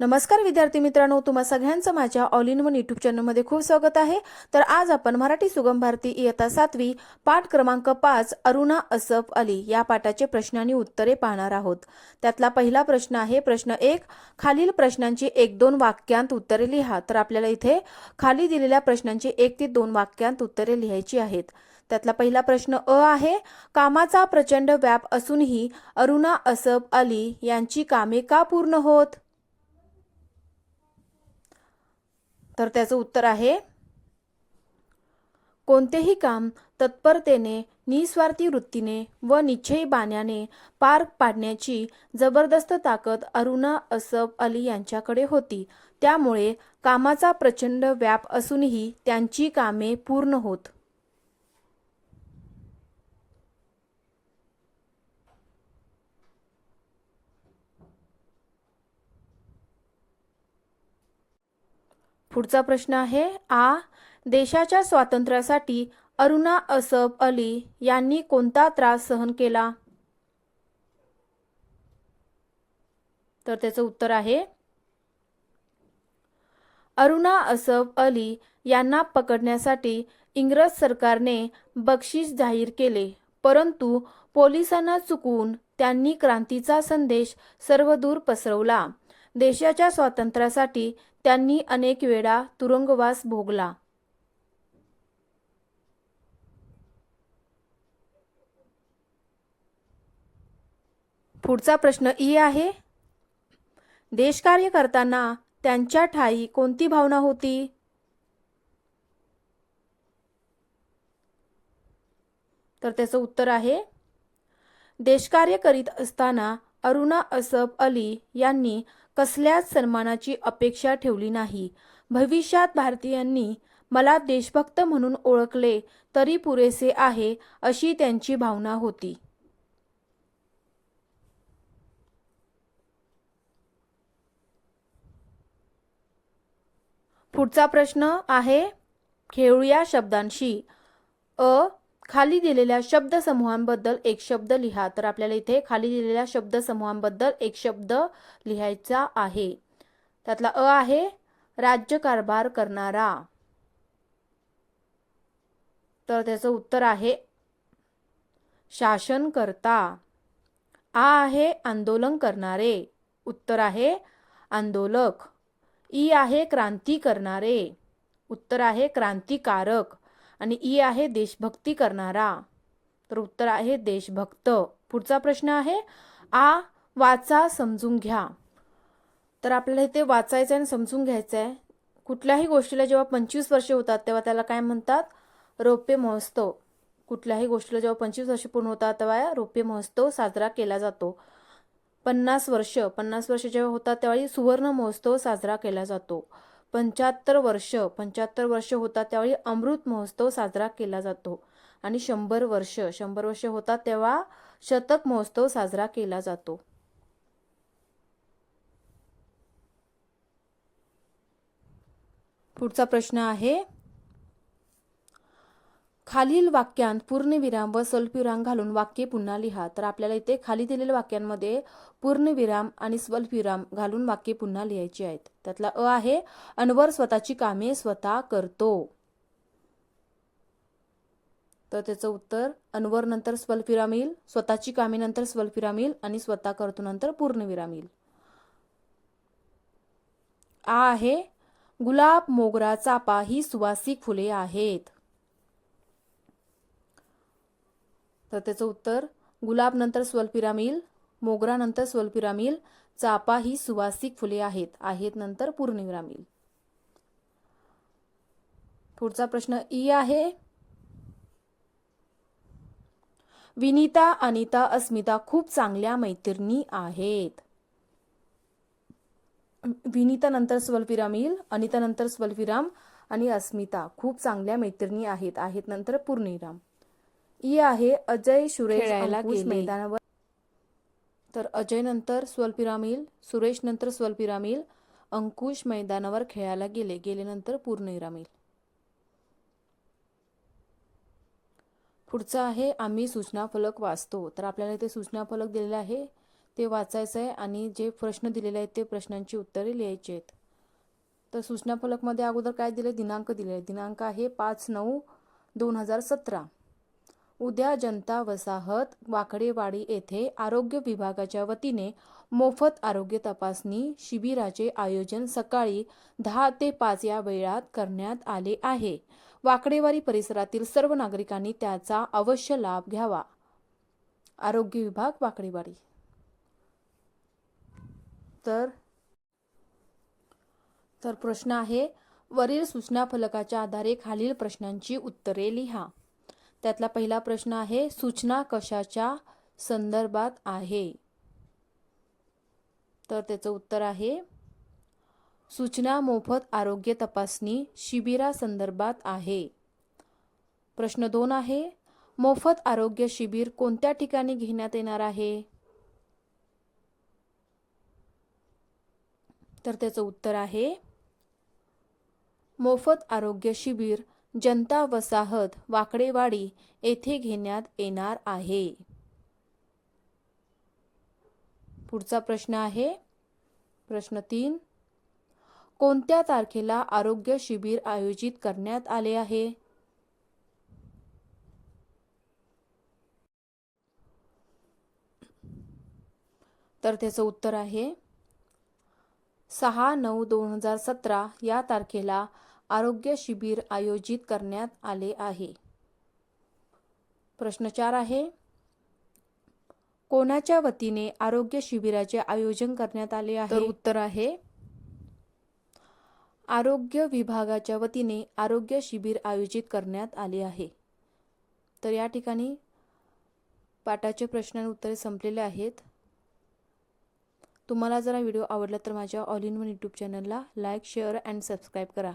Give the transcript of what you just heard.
नमस्कार विद्यार्थी मित्रांनो तुम्हा सगळ्यांचं माझ्या ऑल इन वन युट्यूब चॅनलमध्ये खूप स्वागत आहे. तर आज आपण मराठी सुगम भारती इयत्ता सातवी पाठ क्रमांक पाच अरुणा असफ अली या पाठाचे प्रश्न आणि उत्तरे पाहणार आहोत. त्यातला पहिला प्रश्न आहे प्रश्न एक खालील प्रश्नांची एक दोन वाक्यांत उत्तरे लिहा. तर आपल्याला इथे खाली दिलेल्या प्रश्नांची एक ते दोन वाक्यांत उत्तरे लिहायची आहेत. त्यातला पहिला प्रश्न अ आहे कामाचा प्रचंड व्याप असूनही अरुणा असफ अली यांची कामे का पूर्ण होत? तर त्याचं उत्तर आहे कोणतेही काम तत्परतेने निस्वार्थी वृत्तीने व निश्चयी बाण्याने पार पाडण्याची जबरदस्त ताकद अरुणा असफ अली यांच्याकडे होती. त्यामुळे कामाचा प्रचंड व्याप असूनही त्यांची कामे पूर्ण होत पुढचा प्रश्न आहे आ देशाच्या स्वातंत्र्यासाठी अरुणा असफ अली यांनी कोणता त्रास सहन केला? तर त्याचं उत्तर आहे अरुणा असफ अली यांना पकडण्यासाठी इंग्रज सरकारने बक्षीस जाहीर केले परंतु पोलिसांना चुकून त्यांनी क्रांतीचा संदेश सर्वदूर पसरवला. देशाच्या स्वातंत्र्यासाठी त्यांनी अनेक वेळा तुरुंगवास भोगला. पुढचा प्रश्न ई आहे. देशकार्य करताना त्यांच्या ठाई कोणती भावना होती? तर त्याचं उत्तर आहे. देशकार्य करीत असताना अरुणा असफ अली यांनी कसल्याच सन्मानाची अपेक्षा ठेवली नाही. भविष्यात भारतीयांनी मला देशभक्त म्हणून ओळखले तरी पुरेसे आहे अशी त्यांची भावना होती. पुढचा प्रश्न आहे खेळूया शब्दांशी. अ खाली दिलेल्या शब्दसमूहांबद्दल एक शब्द लिहा. तर आपल्याला इथे खाली दिलेल्या शब्दसमूहांबद्दल एक शब्द लिहायचा आहे. त्यातला अ आहे राज्यकारभार करणारा. तर त्याचं उत्तर आहे शासनकर्ता. आ आहे आंदोलन करणारे. उत्तर आहे आंदोलक. ई आहे क्रांती करणारे. उत्तर आहे क्रांतिकारक. आणि ई आहे देशभक्ती करणारा. तर उत्तर आहे देशभक्त. पुढचा प्रश्न आहे आ वाचा समजून घ्या. तर आपल्याला इथे वाचायचं आहे आणि समजून घ्यायचं आहे. कुठल्याही गोष्टीला जेव्हा पंचवीस वर्षे होतात तेव्हा त्याला काय म्हणतात? रौप्य महोत्सव. कुठल्याही गोष्टीला जेव्हा पंचवीस वर्ष पूर्ण होतात तेव्हा रौप्य महोत्सव साजरा केला जातो. पन्नास वर्ष पन्नास वर्ष जेव्हा होतात त्यावेळी सुवर्ण महोत्सव साजरा केला जातो. पंच्याहत्तर वर्ष पंच्याहत्तर वर्ष होतात त्यावेळी अमृत महोत्सव साजरा केला जातो. आणि शंभर वर्ष शंभर वर्ष होतात तेव्हा शतक महोत्सव साजरा केला जातो. पुढचा प्रश्न आहे खालील वाक्यांत पूर्णविराम व स्वल्पविराम घालून वाक्य पुन्हा लिहा. तर आपल्याला इथे खाली दिलेल्या वाक्यांमध्ये पूर्णविराम आणि स्वल्पविराम घालून वाक्य पुन्हा लिहायची आहेत. त्यातला अ आहे अनवर स्वतःची कामे स्वतः करतो. तर त्याचं उत्तर अनवर नंतर स्वल्पविराम येईल स्वतःची कामे नंतर स्वल्पविराम येईल आणि स्वतः करतो नंतर पूर्णविराम येईल. आ आहे गुलाब मोगरा चापा ही सुवासिक फुले आहेत. तर त्याचं उत्तर गुलाबनंतर नंतर मोगरानंतर येईल नंतर चापा ही सुवासिक फुले आहेत. आहेत नंतर पूर्णविराम पुढचा प्रश्न ई आहे. विनीता अनिता अस्मिता खूप चांगल्या मैत्रिणी आहेत. विनीता नंतर स्वल्पविराम अनिता नंतर स्वल्पिराम आणि अस्मिता खूप चांगल्या मैत्रिणी आहेत. आहेत नंतर पूर्णविराम. ई आहे अजय सुरेश अंकुश. मैदानावर. तर अजय नंतर स्वल्पविराम येईल सुरेश नंतर स्वल्पविराम येईल अंकुश मैदानावर खेळायला गेले. गेले नंतर पूर्णविराम येईल पुढचं आहे आम्ही सूचना फलक वाचतो. तर आपल्याला इथे सूचना फलक दिलेला आहे. ते वाचायचं आहे आणि जे प्रश्न दिलेले आहेत ते प्रश्नांची उत्तरे लिहायची आहेत. तर सूचना फलकमध्ये अगोदर काय दिले दिनांक दिले दिनांक आहे पाच नऊ दोन हजार सतरा. उद्या जनता वसाहत वाकडेवाडी येथे आरोग्य विभागाच्या वतीने मोफत आरोग्य तपासणी शिबिराचे आयोजन सकाळी दहा ते पाच या वेळात करण्यात आले आहे. वाकडेवाडी परिसरातील सर्व नागरिकांनी त्याचा अवश्य लाभ घ्यावा. आरोग्य विभाग वाकडेवाडी. तर तर प्रश्न आहे वरील सूचना फलकाच्या आधारे खालील प्रश्नांची उत्तरे लिहा. त्यातला पहिला प्रश्न आहे सूचना कशाच्या संदर्भात आहे? तर त्याचं उत्तर आहे सूचना मोफत आरोग्य तपासणी शिबिरासंदर्भात आहे. प्रश्न दोन आहे मोफत आरोग्य शिबिर कोणत्या ठिकाणी घेण्यात येणार आहे? तर त्याचं उत्तर आहे मोफत आरोग्य शिबिर जनता वसाहत वाकडेवाडी येथे घेण्यात येणार आहे. पुढचा प्रश्न आहे. प्रश्न तीन. कोणत्या तारखेला आरोग्य शिबिर आयोजित करण्यात आले आहे? तर त्याचं उत्तर आहे. सहा नऊ दोन हजार सतरा या तारखेला आरोग्य शिबिर आयोजित करण्यात आले आहे. प्रश्न चार आहे कोणाच्या वतीने आरोग्य शिबिराचे आयोजन करण्यात आले आहे? तर उत्तर आहे आरोग्य विभागाच्या वतीने आरोग्य शिबिर आयोजित करण्यात आले आहे. तर या ठिकाणी पाठाचे प्रश्न आणि उत्तरे संपलेले आहेत. तुम्हाला जर हा व्हिडिओ आवडला तर माझ्या ऑल इन वन यूट्यूब चॅनलला लाईक शेअर अँड सबस्क्राईब करा.